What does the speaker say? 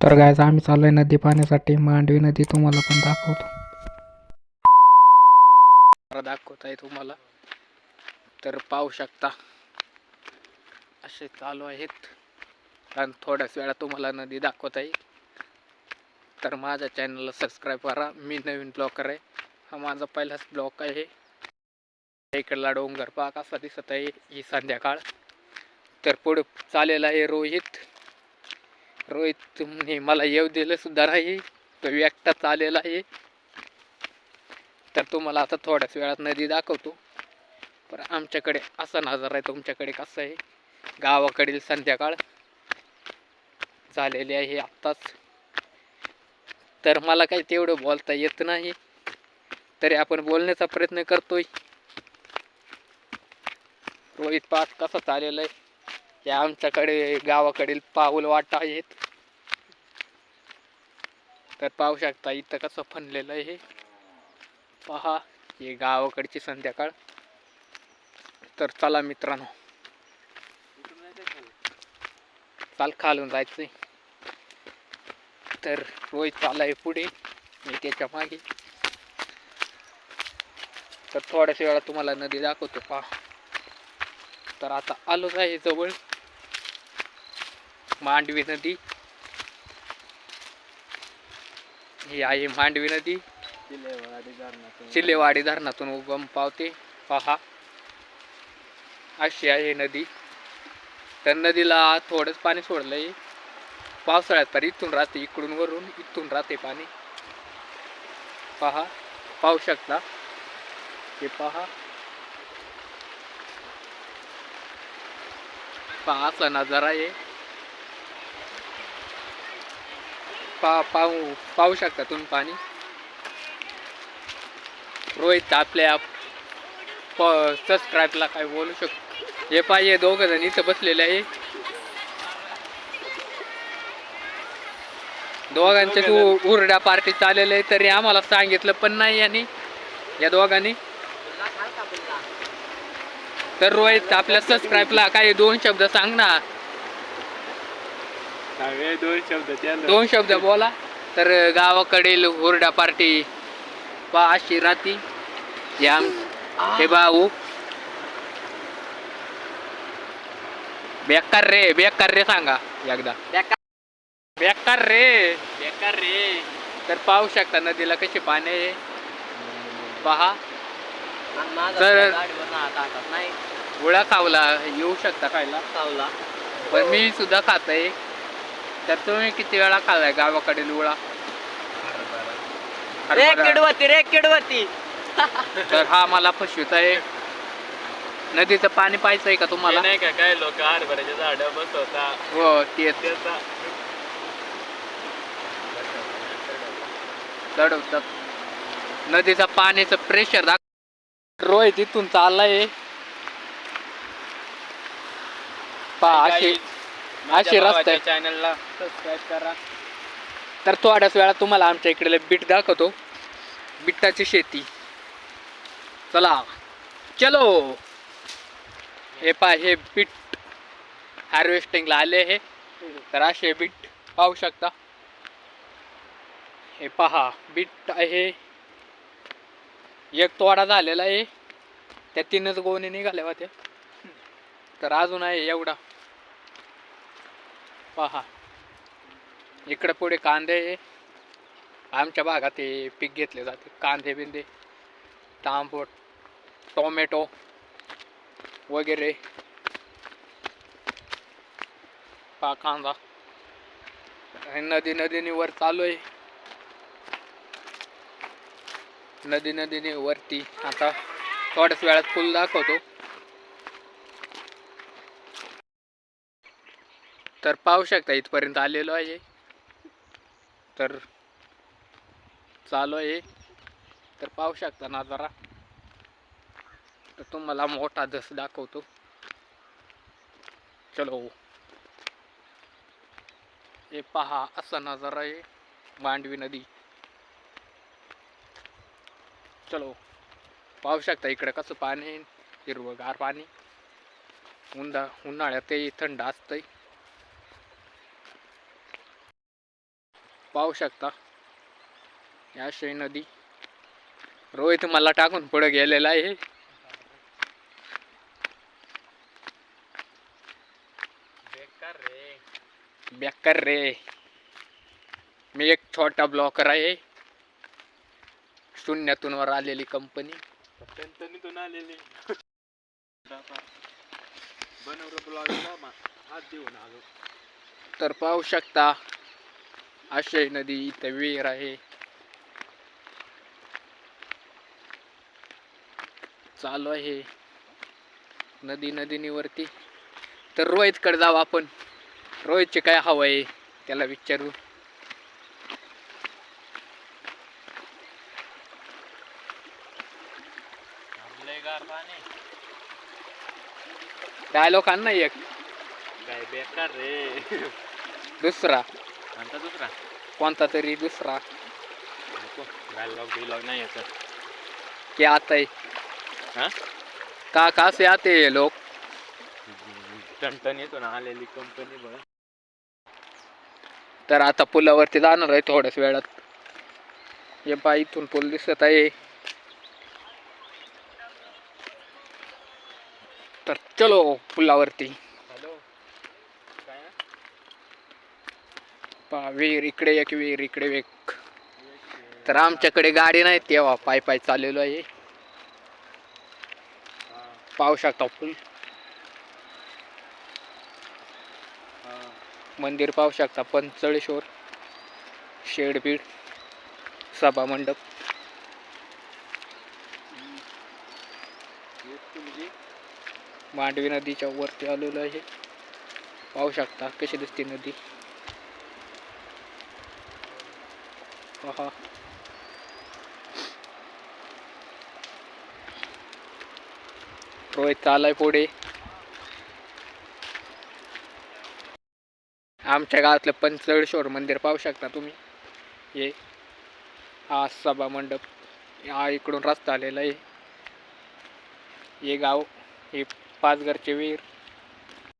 तर गायचं आम्ही चाललोय नदी पाहण्यासाठी मांडवी नदी तुम्हाला पण दाखवतो. दाखवत आहे तुम्हाला. तर पाहू शकता. असे चालू आहेत. आणि थोड्याच वेळा तुम्हाला नदी दाखवत आहे तर माझ्या चॅनलला सबस्क्राईब करा. मी नवीन ब्लॉगर आहे. हा माझा पहिलाच ब्लॉक आहे. इकडला डोंगर पाक असा दिसत आहे. ही संध्याकाळ. तर पुढे चालेला आहे रोहित. रोहित तुम्ही मला येऊ दिलं सुद्धा नाही. तो एकटाच आलेला आहे. तर तुम्हाला आता थोड्याच वेळात नदी दाखवतो. पण आमच्याकडे असा नजारा आहे तुमच्याकडे कसं आहे? गावाकडील संध्याकाळ झालेली आहे आत्ताच. तर मला काही तेवढं बोलता येत नाही. तरी आपण बोलण्याचा प्रयत्न करतोय. रोहित पाठ कसा चालेला आहे? हे आमच्याकडे गावाकडील पाऊल वाटा आहेत. तर पाहू शकता इथं कसं फनलेलं आहे. पहा हे गावाकडची संध्याकाळ. तर चला मित्रांनो. चाल खालून जायचंय. तर रोहित चालाय पुढे. मी त्याच्यामागे. तर थोड्याशा वेळा तुम्हाला नदी दाखवतो पहा. तर आता आलोच आहे जवळ. मांडवी नदी ही आहे मांडवी नदी चिलेवाडी धरणातून उगम पावते. पहा. अशी आहे नदी. तर नदीला थोडंच पाणी सोडलंय. पावसाळ्यात तर इथून राहते इकडून वरून इथून राहते पाणी. पहा. पाहू शकता. हे पहा. पहा असा नजारा आहे. पा पाहू पाहू शकता तुम्ही पाणी? रोहित आपल्या प सबस्क्राईबला काय बोलू शकतो हे पाहिजे दोघं जण इथं बसलेले आहे. दोघांचे तू उरड्या पार्टी चाललेले आहे तरी आम्हाला सांगितलं पण नाही यांनी या दोघांनी. तर रोहित आपल्या सबस्क्राईबला काही दोन शब्द सांग ना. दोन शब्द दोन शब्द बोला. तर गावाकडील हुरडा पार्टी पा अशी राहती. हे आम हे भाऊ बेकार रे बेकार रे सांगा एकदा. बेकार. रे. बेकार रे. तर पाहू शकता नदीला कशी पाणी आहे. पहा. तर- नाही. गुळा खावला येऊ शकता खायला. चावला पण मी सुद्धा खात आहे तर तुम्ही किती वेळा खाल्लाय गावाकडील गुळा रे. किडवती रे किडवती. तर हा मला फसवित आहे नदीचं पाणी आहे का तुम्हाला? नाही का काय लोक हरभऱ्याच्या झाड बसवता? हो त्याचा चढवतात नदीचा पाण्याचं प्रेशर दाख रोहित इथून चाललाय. पा असे असे रस्ते. चॅनलला सबस्क्राईब करा. तर थोड्याच वेळा तुम्हाला आमच्या इकडे बीट दाखवतो. बिटाची शेती. चला. चलो. हे पा हे बीट हार्वेस्टिंगला आले हे. तर असे बीट पाहू शकता. हे पहा बीट आहे. एक तोडा झालेला आहे. त्या तीनच गोणी निघाल्या होत्या. तर अजून आहे एवढा. पहा. इकडे पुढे कांदे. आहे. आमच्या भागात हे पीक घेतले जाते. कांदे बिंदे तांबट टोमॅटो वगैरे. पा कांदा. आणि नदी नदीने वर चालू आहे. नदी नदीने वरती आता थोड्याच वेळात फुल दाखवतो. तर पाहू शकता इथपर्यंत आलेलो आहे. तर चालू आहे. तर पाहू शकता नजारा. तर तुम्हाला मोठा धस दाखवतो. चलो. हे पहा असा नजारा आहे. मांडवी नदी. चलो. पाहू शकता इकडे कसं पाणी आहे. हिरवंगार पाणी. उन्हा उन्हाळ्यात ते थंड असतंय. पाहू शकता. अशी नदी रोहित मला टाकून पुढे गेलेला आहे. बेकार रे. बेकार रे. मी एक छोटा ब्लॉकर आहे. शून्यातून वर आलेली कंपनी. आलेली. तर पाहू शकता आशय नदी इथे विहीर आहे. चालू आहे. नदी नदीनीवरती तर रोहितकडे जाऊ आपण. रोहितचे काय हवं आहे त्याला विचारू. आपलंय गार पाणी. डायलॉग आण ना एक. काय बेकार रे. दुसरा. आणता दुसरा? कोणता तरी दुसरा. डायलॉग बिलॉग नाही याचं. की आता आहे. हा? का का से आते हे लोक? टनटनीतून आलेली कंपनी बघ. तर आता पुलावरती जाणार आहे थोड्याच वेळात. हे पा इथून पूल दिसत आहे. तर चलो पुलावरती हॅलो काय पा विहीर इकडे एक विहीर इकडे एक. तर आमच्याकडे गाडी नाही तेव्हा पाय पाय चाललेलो आहे. पाहू शकता फुल मंदिर पाहू शकता पंचळेश्वर शेडबीड सभा मंडप. मांडवी नदीच्या वरती आलेलो आहे. पाहू शकता कशी दिसते नदी. Aha. रोहित चालाय पुढे आमच्या गावातलं पंचळेश्वर मंदिर पाहू शकता तुम्ही. हे हा सभा मंडप. हा इकडून रस्ता आलेला आहे. हे गाव. हे पाचघरचे वीर